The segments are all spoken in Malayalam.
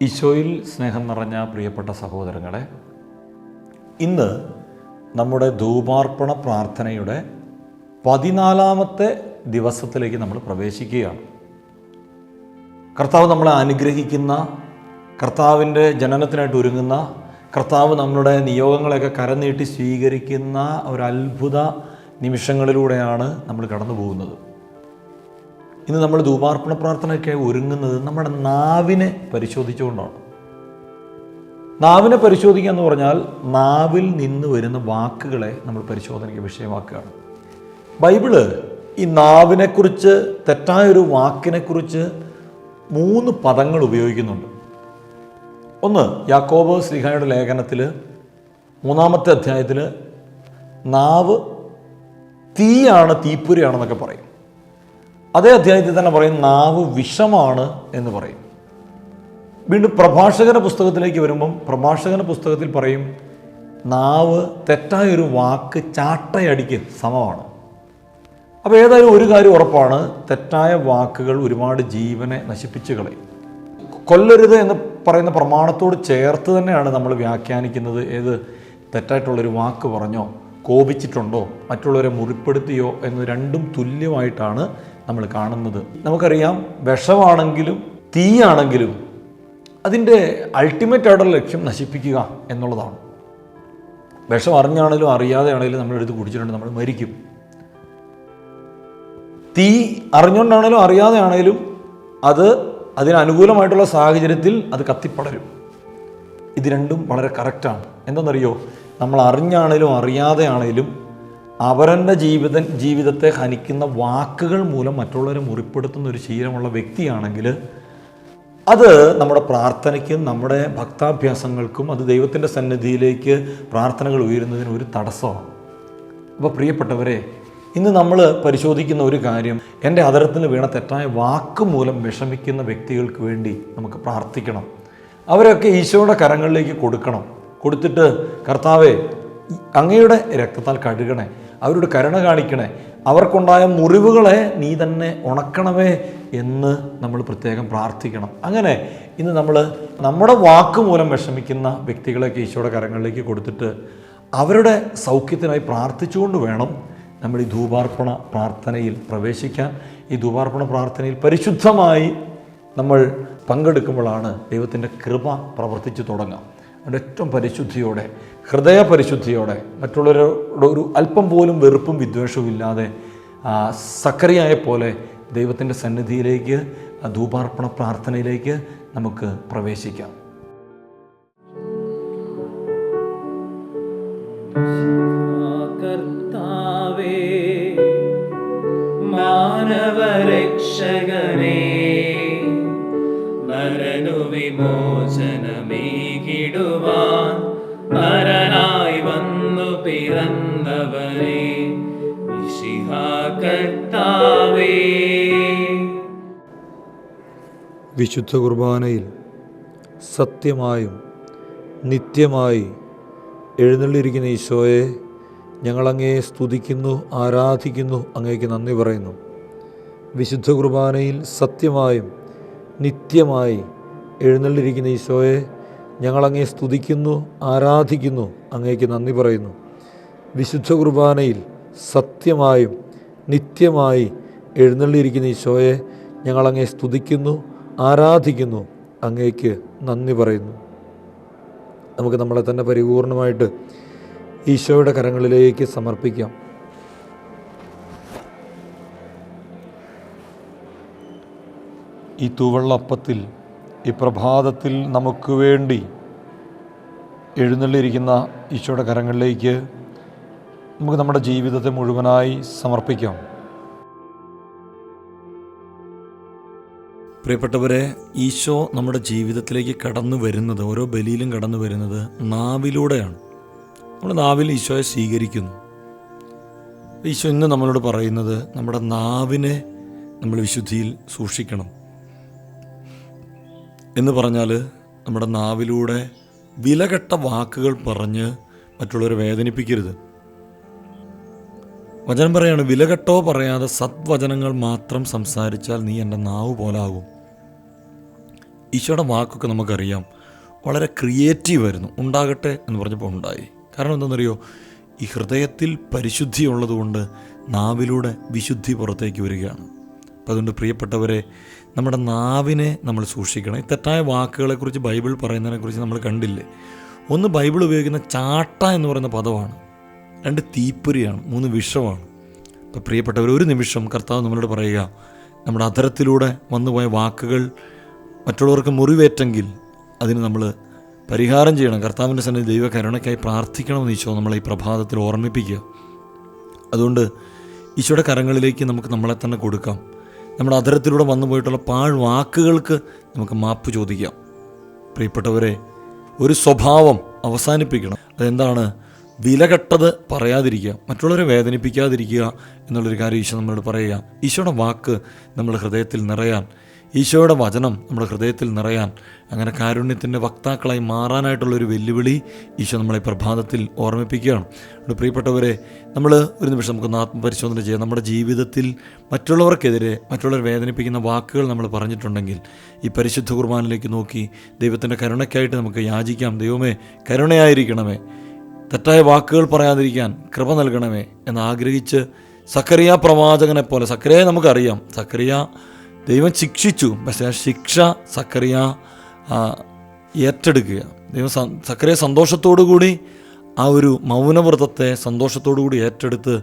ഈശോയിൽ സ്നേഹം നിറഞ്ഞ പ്രിയപ്പെട്ട സഹോദരങ്ങളെ ഇന്ന് നമ്മുടെ ധൂപാർപ്പണ പ്രാർത്ഥനയുടെ പതിനാലാമത്തെ ദിവസത്തിലേക്ക് നമ്മൾ പ്രവേശിക്കുകയാണ്. കർത്താവ് നമ്മളെ അനുഗ്രഹിക്കുന്ന കർത്താവിന്റെ ജനനത്തിനായിട്ട് ഒരുങ്ങുന്ന കർത്താവ് നമ്മളുടെ നിയോഗങ്ങളെയൊക്കെ കരനീട്ടി സ്വീകരിക്കുന്ന ഒരു അത്ഭുത നിമിഷങ്ങളിലൂടെയാണ് നമ്മൾ കടന്നു പോകുന്നത് ഇന്ന് നമ്മൾ ധൂപാർപ്പണ പ്രാർത്ഥനയ്ക്ക് ഒരുങ്ങുന്നത് നമ്മുടെ നാവിനെ പരിശോധിച്ചുകൊണ്ടാണ്. നാവിനെ പരിശോധിക്കുക എന്ന് പറഞ്ഞാൽ നാവിൽ നിന്ന് വരുന്ന വാക്കുകളെ നമ്മൾ പരിശോധനയ്ക്ക് വിഷയമാക്കുകയാണ്. ബൈബിൾ ഈ നാവിനെക്കുറിച്ച് തെറ്റായൊരു വാക്കിനെക്കുറിച്ച് മൂന്ന് പദങ്ങൾ ഉപയോഗിക്കുന്നുണ്ട്. ഒന്ന് യാക്കോബ് ശ്രീഹായുടെ ലേഖനത്തിൽ മൂന്നാമത്തെ അധ്യായത്തിൽ നാവ് തീയാണ് തീപ്പുരയാണെന്നൊക്കെ പറയും. അതേ അധ്യായത്തിൽ തന്നെ പറയും നാവ് വിഷമാണ് എന്ന് പറയും. വീണ്ടും പ്രഭാഷകന പുസ്തകത്തിലേക്ക് വരുമ്പം പ്രഭാഷകന പുസ്തകത്തിൽ പറയും നാവ് തെറ്റായൊരു വാക്ക് ചാട്ടയടിക്ക് സമമാണ്. അപ്പോൾ ഏതായാലും ഒരു കാര്യം ഉറപ്പാണ് തെറ്റായ വാക്കുകൾ ഒരുപാട് ജീവനെ നശിപ്പിച്ചു കളയും. കൊല്ലരുത് എന്ന് പറയുന്ന പ്രമാണത്തോട് ചേർത്ത് തന്നെയാണ് നമ്മൾ വ്യാഖ്യാനിക്കുന്നത് ഏത് തെറ്റായിട്ടുള്ളൊരു വാക്ക് പറഞ്ഞോ കോപിച്ചിട്ടുണ്ടോ? മറ്റുള്ളവരെ മുറിപ്പെടുത്തിയോ എന്ന് രണ്ടും തുല്യമായിട്ടാണ് നമ്മൾ കാണുന്നത്. നമുക്കറിയാം വിഷമാണെങ്കിലും തീയാണെങ്കിലും അതിന്റെ അൾട്ടിമേറ്റ് ആയിട്ടുള്ള ലക്ഷ്യം നശിപ്പിക്കുക എന്നുള്ളതാണ്. വിഷം അറിഞ്ഞാണെങ്കിലും അറിയാതെ ആണെങ്കിലും നമ്മൾ എടുത്ത് കുടിച്ചിട്ടുണ്ട് നമ്മൾ മരിക്കും. തീ അറിഞ്ഞുകൊണ്ടാണെങ്കിലും അറിയാതെയാണെങ്കിലും അത് അതിനനുകൂലമായിട്ടുള്ള സാഹചര്യത്തിൽ അത് കത്തിപ്പടരും. ഇത് രണ്ടും വളരെ കറക്റ്റാണ് എന്തെന്നറിയോ? നമ്മൾ അറിഞ്ഞാണേലും അറിയാതെ ആണേലും അവരന്റെ ജീവിത ജീവിതത്തെ ഹനിക്കുന്ന വാക്കുകൾ മൂലം മറ്റുള്ളവരെ മുറിപ്പെടുത്തുന്ന ഒരു ശീലമുള്ള വ്യക്തിയാണെങ്കിൽ അത് നമ്മുടെ പ്രാർത്ഥനയ്ക്കും നമ്മുടെ ഭക്താഭ്യാസങ്ങൾക്കും അത് ദൈവത്തിന്റെ സന്നിധിയിലേക്ക് പ്രാർത്ഥനകൾ ഉയരുന്നതിന് ഒരു തടസ്സമാണ്. അപ്പോൾ പ്രിയപ്പെട്ടവരെ ഇന്ന് നമ്മൾ പരിശോധിക്കുന്ന ഒരു കാര്യം എന്റെ അതരത്തിൽ വീണ തെറ്റായ വാക്ക് മൂലം വിഷമിക്കുന്ന വ്യക്തികൾക്ക് വേണ്ടി നമുക്ക് പ്രാർത്ഥിക്കണം. അവരൊക്കെ ഈശോയുടെ കരങ്ങളിലേക്ക് കൊടുക്കണം. കൊടുത്തിട്ട് കർത്താവെ അങ്ങയുടെ രക്തത്താൽ കഴുകണേ അവരോട് കരുണ കാണിക്കണേ അവർക്കുണ്ടായ മുറിവുകളെ നീ തന്നെ ഉണക്കണമേ എന്ന് നമ്മൾ പ്രത്യേകം പ്രാർത്ഥിക്കണം. അങ്ങനെ ഇന്ന് നമ്മൾ നമ്മുടെ വാക്ക് മൂലം വിഷമിക്കുന്ന വ്യക്തികളെയൊക്കെ ഈശോയുടെ കരങ്ങളിലേക്ക് കൊടുത്തിട്ട് അവരുടെ സൗഖ്യത്തിനായി പ്രാർത്ഥിച്ചുകൊണ്ട് വേണം നമ്മൾ ഈ ധൂപാർപ്പണ പ്രാർത്ഥനയിൽ പ്രവേശിക്കാൻ. ഈ ധൂപാർപ്പണ പ്രാർത്ഥനയിൽ പരിശുദ്ധമായി നമ്മൾ പങ്കെടുക്കുമ്പോഴാണ് ദൈവത്തിന്റെ കൃപ പ്രവർത്തിച്ചു തുടങ്ങാം. ഏറ്റവും പരിശുദ്ധിയോടെ ഹൃദയ പരിശുദ്ധിയോടെ മറ്റുള്ളവരോട് ഒരു അല്പം പോലും വെറുപ്പും വിദ്വേഷവും ഇല്ലാതെ സക്കറിയായ പോലെ ദൈവത്തിന്റെ സന്നിധിയിലേക്ക് ധൂപാർപ്പണ പ്രാർത്ഥനയിലേക്ക് നമുക്ക് പ്രവേശിക്കാം. കർത്താവേ മാനവരക്ഷകനേ നരനു വിമോചനമേകിടുവാൻ നരനായി വന്നു കർത്താവേ വിശുദ്ധ കുർബാനയിൽ സത്യമായും നിത്യമായി എഴുന്നള്ളിയിരിക്കുന്ന ഈശോയെ ഞങ്ങളങ്ങേ സ്തുതിക്കുന്നു ആരാധിക്കുന്നു അങ്ങേക്ക് നന്ദി പറയുന്നു. വിശുദ്ധ കുർബാനയിൽ സത്യമായും നിത്യമായി എഴുന്നള്ളിരിക്കുന്ന ഈശോയെ ഞങ്ങളങ്ങേ സ്തുതിക്കുന്നു ആരാധിക്കുന്നു അങ്ങേക്ക് നന്ദി പറയുന്നു. വിശുദ്ധ കുർബാനയിൽ സത്യമായും നിത്യമായി എഴുന്നള്ളിയിരിക്കുന്ന ഈശോയെ ഞങ്ങളങ്ങേ സ്തുതിക്കുന്നു ആരാധിക്കുന്നു അങ്ങേക്ക് നന്ദി പറയുന്നു. നമുക്ക് നമ്മളെ തന്നെ പരിപൂർണമായിട്ട് ഈശോയുടെ കരങ്ങളിലേക്ക് സമർപ്പിക്കാം. ഈ തൂവള്ളപ്പത്തിൽ ഈ പ്രഭാതത്തിൽ നമുക്ക് വേണ്ടി എഴുന്നള്ളിയിരിക്കുന്ന ഈശോയുടെ കരങ്ങളിലേക്ക് നമുക്ക് നമ്മുടെ ജീവിതത്തെ മുഴുവനായി സമർപ്പിക്കാം. പ്രിയപ്പെട്ടവരെ ഈശോ നമ്മുടെ ജീവിതത്തിലേക്ക് കടന്നു വരുന്നത് ഓരോ ബലിയിലും കടന്നു വരുന്നത് നാവിലൂടെയാണ്. നമ്മൾ നാവിൽ ഈശോയെ സ്വീകരിക്കുന്നു. ഈശോ ഇന്ന് നമ്മളോട് പറയുന്നത് നമ്മുടെ നാവിനെ നമ്മൾ വിശുദ്ധിയിൽ സൂക്ഷിക്കണം. എന്ന് പറഞ്ഞാൽ നമ്മുടെ നാവിലൂടെ വിലകെട്ട വാക്കുകൾ പറഞ്ഞ് മറ്റുള്ളവരെ വേദനിപ്പിക്കരുത്. വചനം പറയാണ് വിലകെട്ടോ പറയാതെ സദ്വചനങ്ങൾ മാത്രം സംസാരിച്ചാൽ നീ എന്റെ നാവ് പോലാകും ഈശോയുടെ വാക്കൊക്കെ നമുക്കറിയാം വളരെ ക്രിയേറ്റീവ് ആയിരുന്നു ഉണ്ടാകട്ടെ എന്ന് പറഞ്ഞപ്പോൾ ഉണ്ടായി. കാരണം എന്താണെന്നറിയോ ഈ ഹൃദയത്തിൽ പരിശുദ്ധി ഉള്ളതുകൊണ്ട് നാവിലൂടെ വിശുദ്ധി പുറത്തേക്ക് വരികയാണ്. അപ്പോൾ അതുകൊണ്ട് പ്രിയപ്പെട്ടവരെ നമ്മുടെ നാവിനെ നമ്മൾ സൂക്ഷിക്കണം. തെറ്റായ വാക്കുകളെക്കുറിച്ച് ബൈബിൾ പറയുന്നതിനെക്കുറിച്ച് നമ്മൾ കണ്ടില്ലേ? ഒന്ന് ബൈബിൾ ഉപയോഗിക്കുന്ന ചാട്ട എന്ന് പറയുന്ന പദമാണ്. രണ്ട് തീപ്പൊരിയാണ് മൂന്ന് വിഷമാണ്. അപ്പോൾ പ്രിയപ്പെട്ടവർ ഒരു നിമിഷം കർത്താവ് നമ്മളോട് പറയുക നമ്മുടെ അധരത്തിലൂടെ വന്നുപോയ വാക്കുകൾ മറ്റുള്ളവർക്ക് മുറിവേറ്റെങ്കിൽ അതിന് നമ്മൾ പരിഹാരം ചെയ്യണം. കർത്താവിന്റെ സന്നിധി ദൈവ കരുണയ്ക്കായി പ്രാർത്ഥിക്കണമെന്ന് ഈശോ നമ്മളെ ഈ പ്രഭാതത്തിൽ ഓർമ്മിപ്പിക്കുക. അതുകൊണ്ട് ഈശോയുടെ കരങ്ങളിലേക്ക് നമുക്ക് നമ്മളെ തന്നെ കൊടുക്കാം. നമ്മുടെ അധരത്തിലൂടെ വന്നു പോയിട്ടുള്ള പാഴ്വാക്കുകൾക്ക് നമുക്ക് മാപ്പ് ചോദിക്കാം. പ്രിയപ്പെട്ടവരെ ഒരു സ്വഭാവം അവസാനിപ്പിക്കണം. അതെന്താണ്? വില വിലകെട്ടത് പറയാതിരിക്കുക മറ്റുള്ളവരെ വേദനിപ്പിക്കാതിരിക്കുക എന്നുള്ളൊരു കാര്യം ഈശോ നമ്മളോട് പറയുക. ഈശോയുടെ വാക്ക് നമ്മുടെ ഹൃദയത്തിൽ നിറയാൻ ഈശോയുടെ വചനം നമ്മുടെ ഹൃദയത്തിൽ നിറയാൻ അങ്ങനെ കാരുണ്യത്തിന്റെ വക്താക്കളായി മാറാനായിട്ടുള്ളൊരു വെല്ലുവിളി ഈശോ നമ്മളെ പ്രഭാതത്തിൽ ഓർമ്മിപ്പിക്കുകയാണ്. നമ്മുടെ പ്രിയപ്പെട്ടവരെ നമ്മൾ ഒരു നിമിഷം നമുക്കൊന്ന് ആത്മപരിശോധന ചെയ്യാം. നമ്മുടെ ജീവിതത്തിൽ മറ്റുള്ളവർക്കെതിരെ മറ്റുള്ളവർ വേദനിപ്പിക്കുന്ന വാക്കുകൾ നമ്മൾ പറഞ്ഞിട്ടുണ്ടെങ്കിൽ ഈ പരിശുദ്ധ കുർബാനിലേക്ക് നോക്കി ദൈവത്തിന്റെ കരുണയ്ക്കായിട്ട് നമുക്ക് യാചിക്കാം. ദൈവമേ കരുണയായിരിക്കണമേ. തെറ്റായ വാക്കുകൾ പറയാതിരിക്കാൻ കൃപ നൽകണമേ എന്ന് ആഗ്രഹിച്ച് സക്കറിയ പ്രവാചകനെ പോലെ സക്കറിയെ നമുക്കറിയാം. സക്കറിയ ദൈവം ശിക്ഷിച്ചു. പക്ഷെ ആ ശിക്ഷ സക്കറിയ ഏറ്റെടുക്കുക. ദൈവം സക്കറിയ സന്തോഷത്തോടു കൂടി ആ ഒരു മൗനവ്രതത്തെ സന്തോഷത്തോടു കൂടി ഏറ്റെടുത്ത്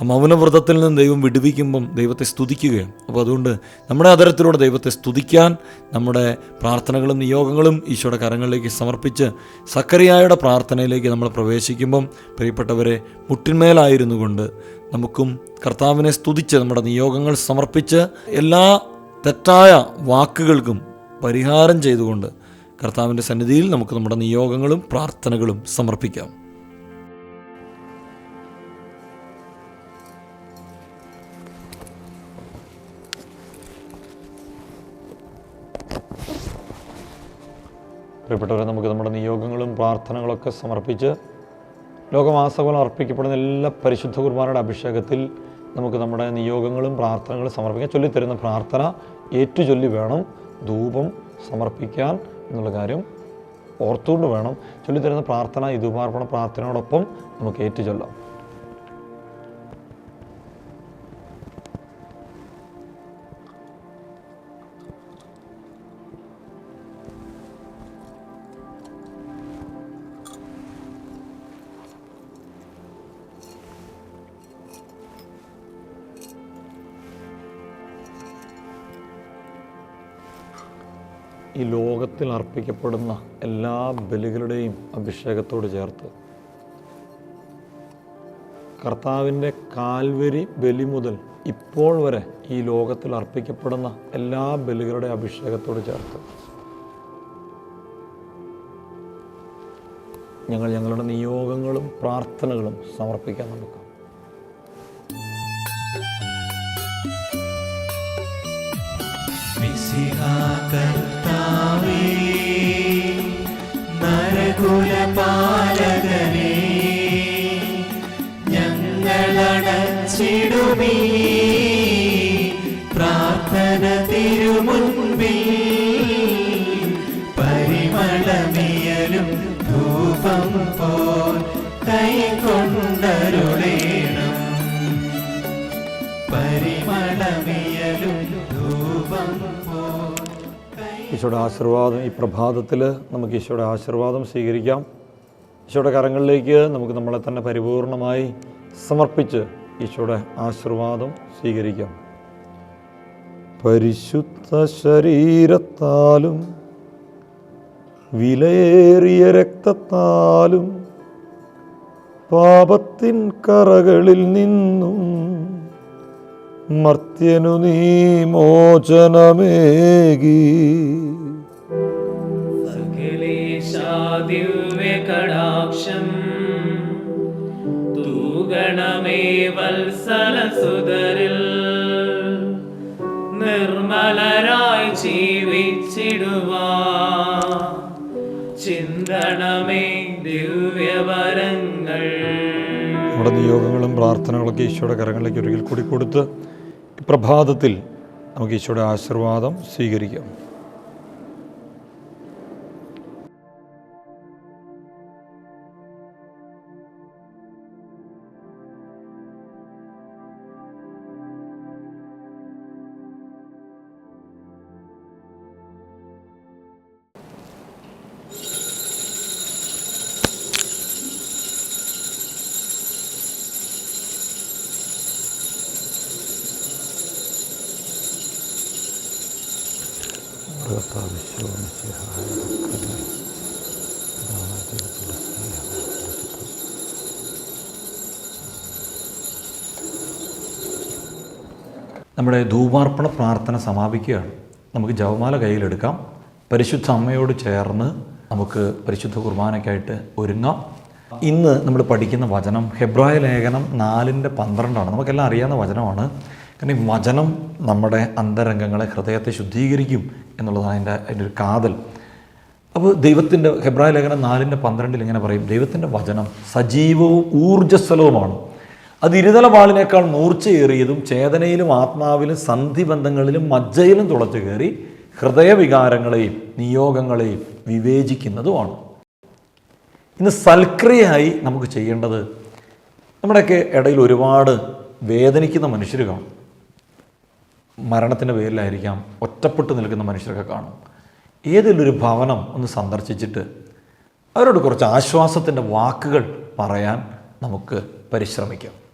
ആ മൗനവ്രതത്തിൽ നിന്ന് ദൈവം വിടുവിക്കുമ്പം ദൈവത്തെ സ്തുതിക്കുകയാണ് അപ്പോൾ അതുകൊണ്ട് നമ്മുടെ അതരത്തിലൂടെ ദൈവത്തെ സ്തുതിക്കാൻ നമ്മുടെ പ്രാർത്ഥനകളും നിയോഗങ്ങളും ഈശോയുടെ കരങ്ങളിലേക്ക് സമർപ്പിച്ച് സക്കറിയായുടെ പ്രാർത്ഥനയിലേക്ക് നമ്മൾ പ്രവേശിക്കുമ്പം പ്രിയപ്പെട്ടവരെ മുട്ടിന്മേലായിരുന്നു കൊണ്ട് നമുക്കും കർത്താവിനെ സ്തുതിച്ച് നമ്മുടെ നിയോഗങ്ങൾ സമർപ്പിച്ച് എല്ലാ തെറ്റായ വാക്കുകൾക്കും പരിഹാരം ചെയ്തുകൊണ്ട് കർത്താവിന്റെ സന്നിധിയിൽ നമുക്ക് നമ്മുടെ നിയോഗങ്ങളും പ്രാർത്ഥനകളും സമർപ്പിക്കാം. പ്രിയപ്പെട്ടവരെ നമുക്ക് നമ്മുടെ നിയോഗങ്ങളും പ്രാർത്ഥനകളൊക്കെ സമർപ്പിച്ച് ലോകമാസകലം അർപ്പിക്കപ്പെടുന്ന എല്ലാ പരിശുദ്ധ കുർബാനയുടെ അഭിഷേകത്തിൽ നമുക്ക് നമ്മുടെ നിയോഗങ്ങളും പ്രാർത്ഥനകളും സമർപ്പിക്കാൻ ചൊല്ലിത്തരുന്ന പ്രാർത്ഥന ഏറ്റുചൊല്ലി വേണം. ധൂപം സമർപ്പിക്കാൻ എന്നുള്ള കാര്യം ഓർത്തുകൊണ്ട് വേണം. ചൊല്ലിത്തരുന്ന പ്രാർത്ഥന ഈ ധൂപാർപ്പണ പ്രാർത്ഥനയോടൊപ്പം നമുക്ക് ഏറ്റുചൊല്ലാം. ഈ ലോകത്തിൽ അർപ്പിക്കപ്പെടുന്ന എല്ലാ ബലികളുടെയും അഭിഷേകത്തോട് ചേർത്ത് കർത്താവിന്റെ കാൽവരി ബലി മുതൽ ഇപ്പോൾ വരെ ഈ ലോകത്തിൽ അർപ്പിക്കപ്പെടുന്ന എല്ലാ ബലികളുടെ അഭിഷേകത്തോട് ചേർത്ത് ഞങ്ങൾ ഞങ്ങളുടെ നിയോഗങ്ങളും പ്രാർത്ഥനകളും സമർപ്പിക്കാൻ നമുക്ക്. ഞങ്ങളടച്ചിടുമീ പ്രാർത്ഥന തിരുമുൻപിൽ പരിമളമിയലും ധൂപം പോൽ കൈകൊണ്ടരുളേണം. പരിമളമിയലും ധൂപം ഈശോയുടെ ആശീർവാദം ഈ പ്രഭാതത്തിൽ നമുക്ക് ഈശോയുടെ ആശീർവാദം സ്വീകരിക്കാം. ഈശോയുടെ കരങ്ങളിലേക്ക് നമുക്ക് നമ്മളെ തന്നെ പരിപൂർണമായി സമർപ്പിച്ച് ഈശോയുടെ ആശീർവാദം സ്വീകരിക്കാം. പരിശുദ്ധ ശരീരത്താലും വിലയേറിയ രക്തത്താലും പാപത്തിൻ കറകളിൽ നിന്നും മർത്യനു നീ മോചനമേകി. സകലേശാദിവ്യകടാക്ഷം തൂഗണമേ വത്സലസുതരിൽ. നിർമ്മലരായി ജീവിച്ചിടുവാ. ചിന്തണമേ ദിവ്യവരങ്ങൾ. നമ്മുടെ നിയോഗങ്ങളും പ്രാർത്ഥനകളൊക്കെ ഈശോയുടെ കരങ്ങളിലേക്ക് ഒരിക്കൽ കൂടി കൊടുത്ത് പ്രഭാതത്തിൽ നമുക്ക് ഈശോയുടെ ആശീർവാദം സ്വീകരിക്കാം. നമ്മുടെ ധൂപാർപ്പണ പ്രാർത്ഥന സമാപിക്കുകയാണ്. നമുക്ക് ജവമാല കയ്യിലെടുക്കാം. പരിശുദ്ധ അമ്മയോട് ചേർന്ന് നമുക്ക് പരിശുദ്ധ കുർബാനയ്ക്കായിട്ട് ഒരുങ്ങാം. ഇന്ന് നമ്മൾ പഠിക്കുന്ന വചനം ഹെബ്രായ ലേഖനം നാലിന്റെ പന്ത്രണ്ടാണ്. നമുക്കെല്ലാം അറിയാവുന്ന വചനമാണ്. കാരണം ഈ വചനം നമ്മുടെ അന്തരംഗങ്ങളെ ഹൃദയത്തെ ശുദ്ധീകരിക്കും എന്നുള്ളതാണ് അതിന്റെ അതിന്റെ ഒരു കാതൽ. അപ്പോൾ ദൈവത്തിന്റെ ഹെബ്രായ ലേഖനം നാലിന്റെ പന്ത്രണ്ടിൽ ഇങ്ങനെ പറയും ദൈവത്തിന്റെ വചനം സജീവവും ഊർജസ്വലവുമാണ്. അത് ഇരുതല വാളിനേക്കാൾ മൂർച്ചയേറിയതും ചേതനയിലും ആത്മാവിലും സന്ധിബന്ധങ്ങളിലും മജ്ജയിലും തുളച്ചു കയറി ഹൃദയവികാരങ്ങളെയും നിയോഗങ്ങളെയും വിവേചിക്കുന്നതുമാണ്. ഇന്ന് സൽക്രിയയായി നമുക്ക് ചെയ്യേണ്ടത് നമ്മുടെയൊക്കെ ഇടയിൽ ഒരുപാട് വേദനിക്കുന്ന മനുഷ്യർ കാണും. മരണത്തിന്റെ പേരിലായിരിക്കാം ഒറ്റപ്പെട്ട് നിൽക്കുന്ന മനുഷ്യരൊക്കെ കാണും. ഏതെങ്കിലും ഒരു ഭവനം ഒന്ന് സന്ദർശിച്ചിട്ട് അവരോട് കുറച്ച് ആശ്വാസത്തിന്റെ വാക്കുകൾ പറയാൻ നമുക്ക് പരിശ്രമിക്കാം.